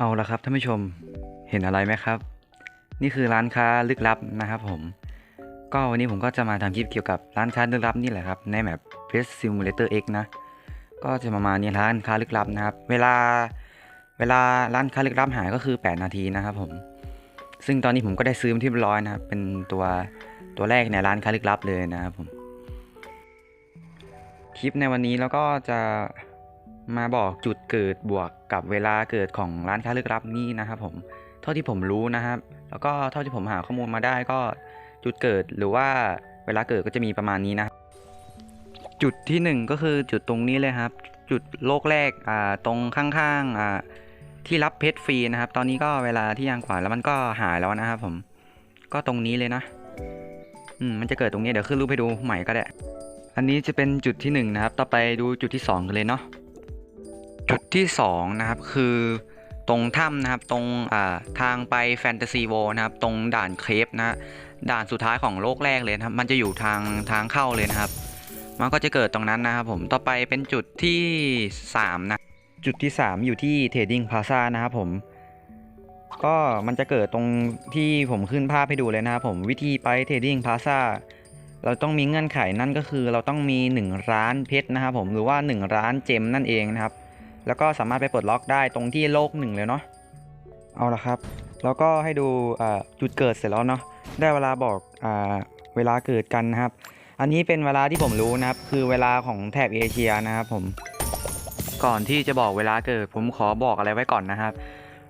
เอาละครับท่านผู้ชมเห็นอะไรไหมครับ นี่คือร้านค้าลึกลับนะครับผม ก็วันนี้ผมก็จะมาทำคลิปเกี่ยวกับร้านค้าลึกลับนี่แหละครับ ในแมป Pet Simulator X นะ ก็จะประมาณนี้ร้านค้าลึกลับนะครับ เวลาเวลาร้านค้าลึกลับหายก็คือ 8 นาทีนะครับผม ซึ่งตอนนี้ผมก็ได้ซื้อมาที่เรียบร้อยนะครับ เป็นตัวตัวแรกในร้านค้าลึกลับเลยนะครับผม คลิปในวันนี้แล้วก็จะ มาบอกจุดเกิดบวกกับเวลาเกิดของร้านค้าลึกลับนี่นะครับผมเท่าที่ผมรู้นะครับ แล้วก็เท่าที่ผมหาข้อมูลมาได้ก็จุดเกิดหรือว่าเวลาเกิดก็จะมีประมาณนี้นะ จุดที่หนึ่งก็คือจุดตรงนี้เลยครับ จุดโลกแรกอ่าตรงข้างๆอ่าที่รับเพชรฟรีนะครับ ตอนนี้ก็เวลาที่ยังกว่าแล้วมันก็หายแล้วนะครับผมก็ตรงนี้เลยนะอืมมันจะเกิดตรงนี้เดี๋ยวขึ้นรูปให้ดูใหม่ก็ได้ อันนี้จะเป็นจุดที่1นงนะครับ ต่อไปดูจุดที่2กันเลยเนาะ จุดที่2นะครับคือตรงถ้ำนะครับตรงทางไปแฟนตาซีโวนะครับตรงด่านเครปนะด่านสุดท้ายของโลกแรกเลยนะครับ มันจะอยู่ทางทางเข้าเลยนะครับ มันก็จะเกิดตรงนั้นนะครับผมต่อไปเป็นจุดที่3นะจุดที่ 3 อยู่ที่เทรดดิ้งพาซานะครับผมก็มันจะเกิดตรงที่ผมขึ้นภาพให้ดูเลยนะครับผมวิธีไปเทรดดิ้งพาซาเราต้องมีเงื่อนไขนั่นก็คือเราต้องมี 1 ร้านเพชรนะครับผมหรือว่า 1 ร้านเจมนั่นเองนะครับ แล้วก็สามารถไปปลดล็อกได้ตรงที่โลกหนึ่งเลยเนาะเอาละครับ แล้วก็ให้ดูจุดเกิดเสร็จแล้วเนาะได้เวลาบอกอเวลาเกิดกันนะครับ อันนี้เป็นเวลาที่ผมรู้นะครับ คือเวลาของแถบเอเชียนะครับผมก่อนที่จะบอกเวลาเกิด ผมขอบอกอะไรไว้ก่อนนะครับ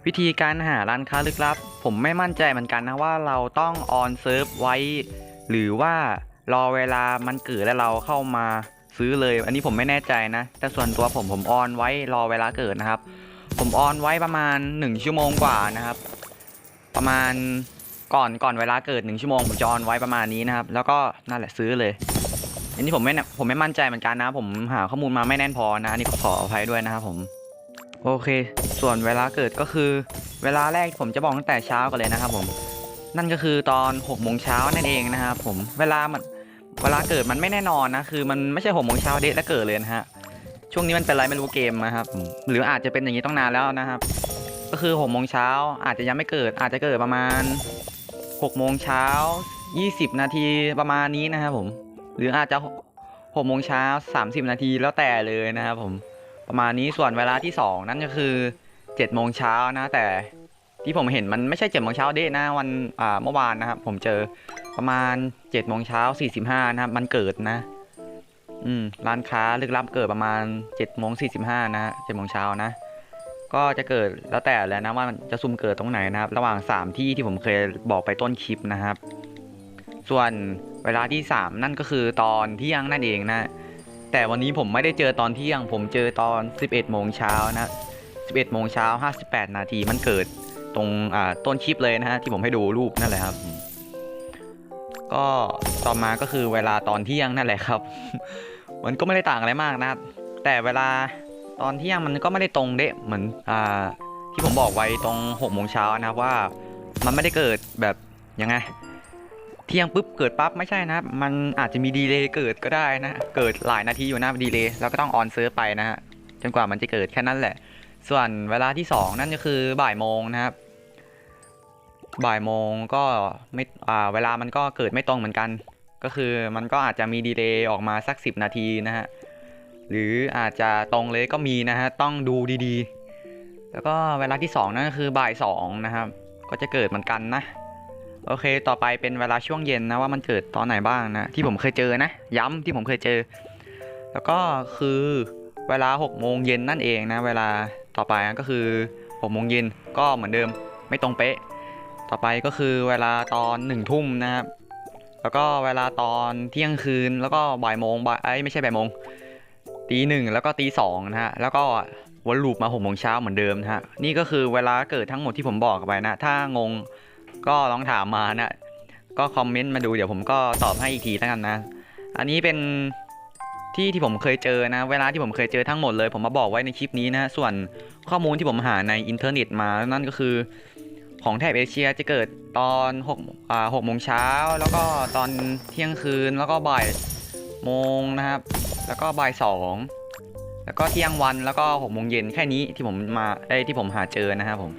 วิธีการหาร้านค้าลึกลับ ผมไม่มั่นใจเหมือนกันนะว่าเราต้องออนเซิร์ฟไว้ หรือว่ารอเวลามันเกิดแล้วเราเข้ามา ซื้อเลย อันนี้ผมไม่แน่ใจนะ แต่ส่วนตัวผมผมออนไว้รอเวลาเกิดนะครับ ผมออนไว้ประมาณ 1 ชั่วโมงกว่านะครับ ประมาณก่อนก่อนเวลาเกิด 1 ชั่วโมงผมจะออนไว้ประมาณนี้นะครับ แล้วก็นั่นแหละซื้อเลย อันนี้ผมไม่ผมไม่มั่นใจเหมือนกันนะ ผมหาข้อมูลมาไม่แน่นพอนะ อันนี้ขออภัยด้วยนะครับผม โอเค ส่วนเวลาเกิดก็คือ เวลาแรกผมจะบอกตั้งแต่เช้ากันเลยนะครับผม นั่นก็คือตอน6โมงเช้านั่นเองนะครับผม เวลามัน เวลาเกิดมันไม่แน่นอนนะ คือมันไม่ใช่6โมงเช้าเดทแล้วเกิดเลยนะฮะ ช่วงนี้มันเป็นอะไรไม่รู้เกมนะครับ หรืออาจจะเป็นอย่างนี้ต้องนานแล้วนะครับ ก็คือ6โมงเช้าอาจจะยังไม่เกิด อาจจะเกิดประมาณ6โมงเช้า20นาทีประมาณนี้นะครับผม หรืออาจจะ6โมงเช้า30นาทีแล้วแต่เลยนะครับผม ประมาณนี้ส่วนเวลาที่สองนั่นก็คือ7โมงเช้านะแต่ ที่ผมเห็นมันไม่ใช่7โมงเช้าเดะนะวันอ่าเมื่อวานนะครับ ผมเจอประมาณ7โมงเช้า45นะครับ มันเกิดนะ อืมร้านค้าลึกลับเกิดประมาณ7โมง45นะฮะ7โมงเช้านะ ก็จะเกิดแล้วแต่แล้วนะว่ามันจะซุ่มเกิดตรงไหนนะครับ ระหว่าง3ที่ที่ผมเคยบอกไปต้นคลิปนะครับ ส่วนเวลาที่3นั่นก็คือตอนเที่ยงนั่นเองนะแต่วันนี้ผมไม่ได้เจอตอนเที่ยง ผมเจอตอน 11 โมงเช้านะ 11 โมงเช้า 58 นาทีมันเกิด ตรงอ่าต้นคลิปเลยนะฮะที่ผมให้ดูรูปนั่นแหละครับ ก็ต่อมาก็คือเวลาตอนเที่ยงนั่นแหละครับ มันก็ไม่ได้ต่างอะไรมากนะครับแต่เวลาตอนเที่ยงมันก็ไม่ได้ตรงเดะเหมือนอ่าที่ผมบอกไว้ตรง6โมงเช้านะครับว่า มันไม่ได้เกิดแบบยังไงเที่ยงปุ๊บเกิดปั๊บไม่ใช่นะครับมันอาจจะมีดีเลย์เกิดก็ได้นะ เกิดหลายนาทีอยู่นะดีเลย์แล้วก็ต้องออนเซิร์ฟไปนะฮะจนกว่ามันจะเกิดแค่นั้นแหละ ส่วนเวลาที่ 2 นั่นก็คือบ่ายโมงนะครับ บ่ายโมงก็ไม่อ่าเวลามันก็เกิดไม่ตรงเหมือนกัน ก็คือมันก็อาจจะมีดีเลย์ออกมาสัก 10 นาทีนะฮะ หรืออาจจะตรงเลยก็มีนะฮะ ต้องดูดีๆ แล้วก็เวลาที่ 2 นั่นก็คือบ่าย2นะครับ ก็จะเกิดเหมือนกันนะ โอเค ต่อไปเป็นเวลาช่วงเย็นนะว่ามันเกิดตอนไหนบ้างนะ ที่ผมเคยเจอนะ ย้ำที่ผมเคยเจอ แล้วก็คือเวลา6โมงเย็นนั่นเองนะ เวลา ต่อไปก็คือ6โมงเย็นก็เหมือนเดิมไม่ตรงเป๊ะ ต่อไปก็คือเวลาตอน1ทุ่มนะครับ แล้วก็เวลาตอนเที่ยงคืนแล้วก็บ่ายโมงบ่ายเอ้ยไม่ใช่บ่ายโมงตีหนึ่งแล้วก็ตีสองนะฮะแล้วก็วนลูปมาหกโมงเช้าเหมือนเดิมนะฮะนี่ก็คือเวลาเกิดทั้งหมดที่ผมบอกไปนะ ถ้างงก็ลองถามมานะก็คอมเมนต์มาดูเดี๋ยวผมก็ตอบให้อีกทีแล้วกันนะ อันนี้เป็น ที่ที่ผมเคยเจอนะ เวลาที่ผมเคยเจอทั้งหมดเลย ผมมาบอกไว้ในคลิปนี้นะ ส่วนข้อมูลที่ผมหาในอินเทอร์เน็ตมา นั่นก็คือของแถบเอเชียจะเกิดตอน6อ่าหกโมงเช้า แล้วก็ตอนเที่ยงคืน แล้วก็บ่ายโมงนะครับ แล้วก็บ่ายสองแล้วก็เที่ยงวัน แล้วก็หกโมงเย็นแค่นี้ที่ผมมาไอ้ที่ผมหาเจอนะครับผม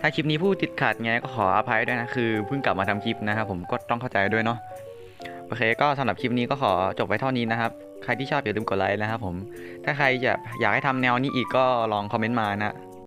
ถ้าคลิปนี้พูดติดขัดไงก็ขออภัยด้วยนะ คือเพิ่งกลับมาทำคลิปนะครับผม ก็ต้องเข้าใจด้วยเนาะ โอเค ก็สำหรับคลิปนี้ก็ขอจบไว้เท่านี้นะครับ ใครที่ชอบอย่าลืมกดไลค์นะครับผม ถ้าใครจะอยากให้ทำแนวนี้อีกก็ลองคอมเมนต์มานะ